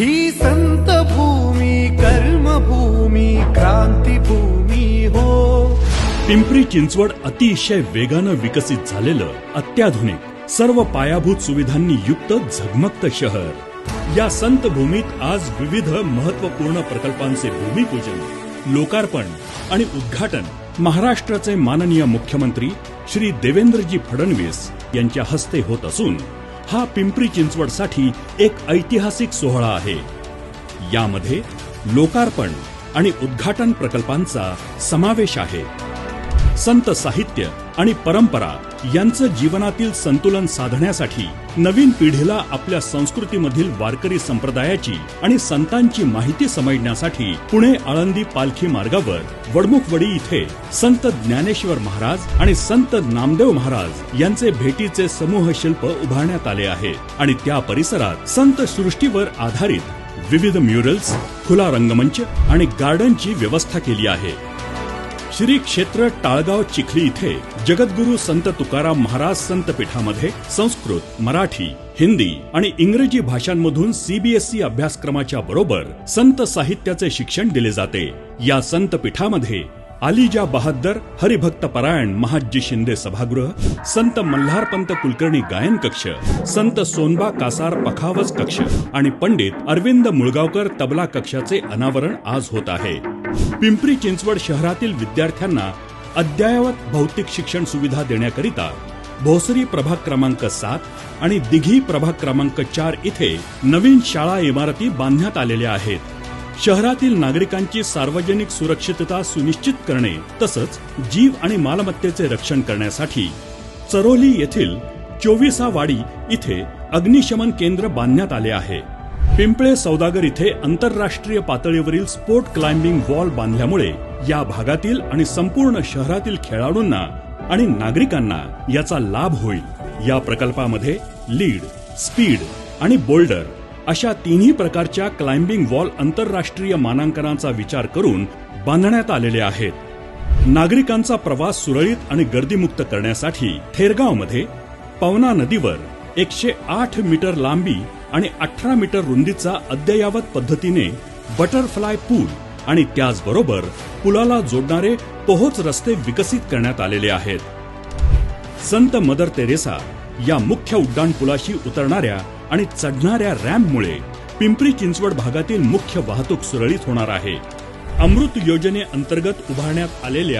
ही संत भूमी कर्मभूमी क्रांतीभूमी हो. पिंपरी चिंचवड अतिशय वेगानं विकसित झालेलं अत्याधुनिक सर्व पायाभूत सुविधांनी युक्त झगमगत शहर. या संत भूमीत आज विविध महत्त्वपूर्ण प्रकल्पांचे भूमिपूजन लोकार्पण आणि उद्घाटन महाराष्ट्राचे माननीय मुख्यमंत्री श्री देवेंद्रजी फडणवीस यांच्या हस्ते होत असून हा पिंपरी चिंचवडसाठी एक ऐतिहासिक सोहळा आहे. यामध्ये लोकार्पण आणि उद्घाटन प्रकल्पांचा समावेश आहे. संत साहित्य आणि परंपरा यांचं जीवनातील संतुलन साधण्यासाठी नवीन पिढीला आपल्या संस्कृतीमधील वारकरी संप्रदायाची आणि संतांची माहिती समजण्यासाठी पुणे आळंदी पालखी मार्गावर वडमुखवडी इथे संत ज्ञानेश्वर महाराज आणि संत नामदेव महाराज यांचे भेटीचे समूह शिल्प उभारण्यात आले आहे. आणि त्या परिसरात संत सृष्टीवर आधारित विविध म्युरल्स खुला रंगमंच आणि गार्डनची व्यवस्था केली आहे. श्री क्षेत्र टाळगाव चिखली इथे जगद्गुरु संत तुकाराम महाराज संत पीठामध्ये संस्कृत मराठी हिंदी आणि इंग्रजी भाषांमधून सीबीएसई अभ्यासक्रमाच्या बरोबर संत साहित्याचे शिक्षण दिले जाते. या संत पीठामध्ये आलिजा बहादर हरिभक्त परायण महाजी शिंदे सभागृह संत मल्हारपंत कुलकर्णी गायन कक्ष संत सोनबा कासार पखावज कक्ष आणि पंडित अरविंद मुळगावकर तबला कक्षाचे अनावरण आज होत आहे. पिंपरी चिंचवड शहरातील विद्यार्थ्यांना अद्ययावत भौतिक शिक्षण सुविधा देण्याकरिता भोसरी प्रभाग क्रमांक सात आणि दिघी प्रभाग क्रमांक चार इथे नवीन शाळा इमारती बांधण्यात आलेल्या आहेत. शहरातील नागरिकांची सार्वजनिक सुरक्षितता सुनिश्चित करणे तसंच जीव आणि मालमत्तेचे रक्षण करण्यासाठी चरोली येथील चोवीसा वाडी इथे अग्निशमन केंद्र बांधण्यात आले आहे. पिंपळे सौदागर इथे आंतरराष्ट्रीय पातळीवरील स्पोर्ट क्लाइम्बिंग वॉल बांधल्यामुळे या भागातील आणि संपूर्ण शहरातील खेळाडूंना आणि नागरिकांना याचा लाभ होईल. या प्रकल्पामध्ये लीड स्पीड आणि बोल्डर अशा तिन्ही प्रकारच्या क्लाइम्बिंग वॉल आंतरराष्ट्रीय मानांकनाचा विचार करून बांधण्यात आलेले आहेत. नागरिकांचा प्रवास सुरळीत आणि गर्दीमुक्त करण्यासाठी थेरगावमध्ये पवना नदीवर एकशे आठ मीटर लांबी आणि अठरा मीटर रुंदीचा अद्ययावत पद्धतीने बटरफ्लाय पूल आणि त्याचबरोबर पुलाला जोडणारे पोहोच रस्ते विकसित करण्यात आलेले आहेत. संत मदर तेरेसा या मुख्य उड्डाण पुलाशी उतरणाऱ्या आणि चढणाऱ्या रॅम्पमुळे पिंपरी चिंचवड भागातील मुख्य वाहतूक सुरळीत होणार आहे. अमृत योजनेअंतर्गत उभारण्यात आलेल्या